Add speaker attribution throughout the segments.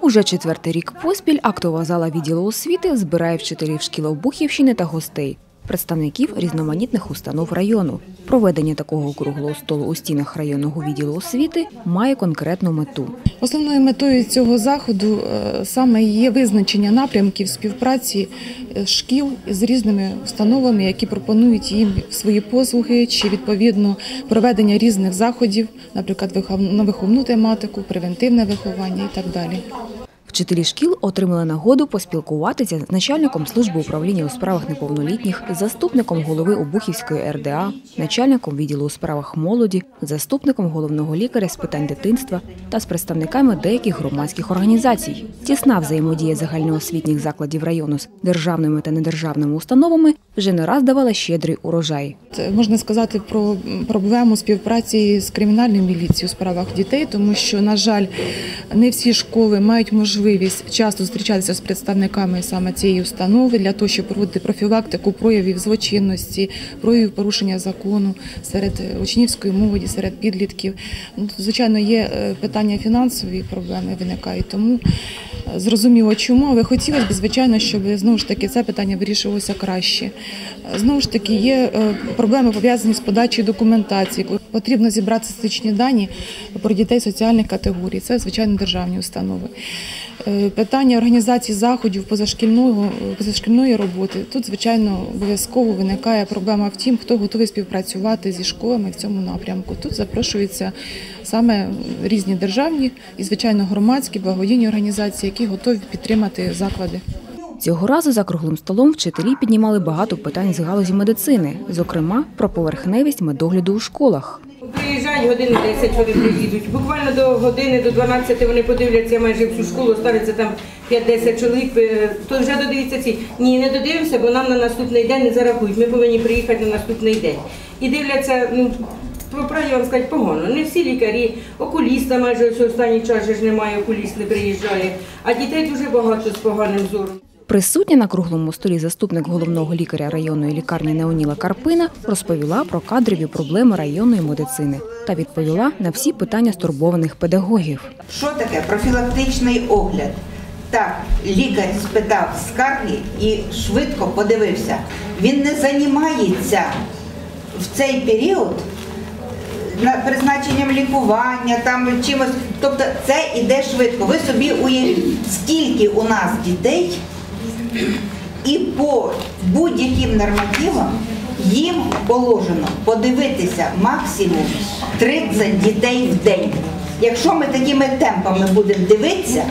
Speaker 1: Уже четвертий рік поспіль актова зала відділу освіти збирає вчителів шкіл Обухівщини та гостей, представників різноманітних установ району. Проведення такого круглого столу у стінах районного відділу освіти має конкретну мету.
Speaker 2: Основною метою цього заходу е, саме є визначення напрямків співпраці е, шкіл з різними установами, які пропонують їм свої послуги чи відповідно проведення різних заходів, наприклад, на виховну тематику, превентивне виховання і так далі.
Speaker 1: Вчителі шкіл отримали нагоду поспілкуватися з начальником служби управління у справах неповнолітніх, заступником голови Обухівської РДА, начальником відділу у справах молоді, заступником головного лікаря з питань дитинства та з представниками деяких громадських організацій. Тісна взаємодія загальноосвітніх закладів району з державними та недержавними установами вже не раз давала щедрий урожай.
Speaker 2: Це Можна сказати про проблему співпраці з кримінальною міліцією у справах дітей, тому що, на жаль, не всі школи мають можливість часто зустрічатися з представниками саме цієї установи для того, щоб проводити профілактику проявів злочинності, проявів порушення закону серед учнівської молоді, серед підлітків. Ну, Звичайно, є е, питання фінансові проблеми виникають, тому е, зрозуміло чому, але хотілося б, звичайно, щоб знову ж таки це питання вирішувалося краще. Е, Знову ж таки, є е, проблеми пов'язані з подачею документації. Потрібно зібрати статистичні дані про дітей соціальних категорій. Це звичайно державні установи. Е, Питання організації заходів позашкільного позашкільної роботи тут, звичайно, обов'язково виникає проблема в тім, хто готовий співпрацювати зі школами в цьому напрямку. Тут запрошуються саме різні державні і, звичайно, громадські благодійні організації, які готові підтримати заклади.
Speaker 1: Цього разу за круглим столом вчителі піднімали багато питань з галузі медицини, зокрема про поверхневість медогляду у школах.
Speaker 3: Приїжджають години 10 вони приїдуть. Буквально до години, до 12 вони подивляться майже всю школу, ставиться там 5-10 чоловік. е, То вже додивіться ці. Ні, не додивимося, бо нам на наступний день не зарахують. Ми повинні приїхати на наступний день. І дивляться, ну, про вам сказати, погано. Не всі лікарі, окуліста майже останній час ж немає, окуліст не приїжджає. А дітей дуже багато з поганим зором.
Speaker 1: Присутня на круглому столі заступник головного лікаря районної лікарні Неоніла Карпина розповіла про кадрові проблеми районної медицини та відповіла на всі питання стурбованих педагогів.
Speaker 4: Що таке профілактичний огляд? Так, лікар спитав скарги і швидко подивився. Він не займається в цей період на- призначенням лікування, там чимось. Тобто це іде швидко. Ви собі уявіть, скільки у нас дітей, і по будь-яким нормативам їм положено подивитися максимум 30 дітей в день. Якщо ми такими темпами будемо дивитися,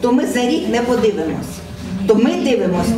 Speaker 4: то ми за рік не подивимось. То ми дивимося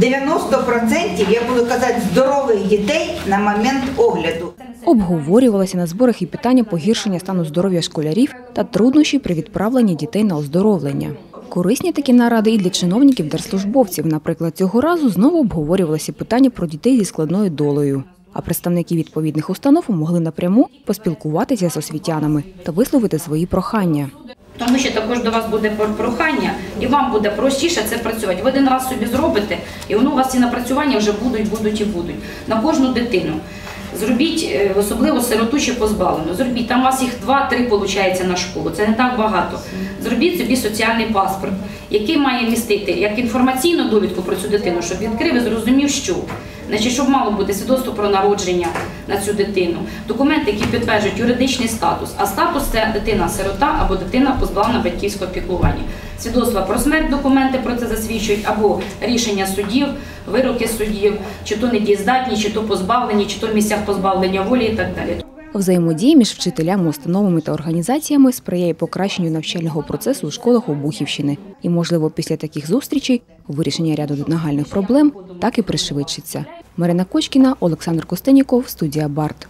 Speaker 4: 90%, я буду казати, здорових дітей на момент огляду.
Speaker 1: Обговорювалися на зборах і питання погіршення стану здоров'я школярів та труднощі при відправленні дітей на оздоровлення. Корисні такі наради і для чиновників держслужбовців. Наприклад, цього разу знову обговорювалися питання про дітей зі складною долею. А представники відповідних установ могли напряму поспілкуватися з освітянами та висловити свої прохання.
Speaker 5: Тому що також до вас буде прохання, і вам буде простіше це працювати. Ви один раз собі зробите, і воно у вас ці напрацювання вже будуть, будуть і будуть. На кожну дитину. Зробіть, е, особливо сироту чи позбавлену. Зробіть, там у вас їх два-три виходить на школу. Це не так багато. Зробіть собі соціальний паспорт, який має містити як інформаційну довідку про цю дитину, щоб відкрив і зрозумів, що. Значить, щоб мало бути свідоцтво про народження на цю дитину, документи, які підтверджують юридичний статус. А статус це дитина-сирота або дитина позбавлена батьківського піклування. Свідоцтва про смерть, документи про це засвідчують, або рішення судів, вироки судів, чи то недієздатні, чи то позбавлені, чи то в місцях позбавлення волі і так далі.
Speaker 1: Взаємодія між вчителями, установами та організаціями сприяє покращенню навчального процесу у школах Обухівщини. І, можливо, після таких зустрічей вирішення ряду нагальних проблем так і пришвидшиться. Марина Кочкіна, Олександр Костеніков, студія Барт.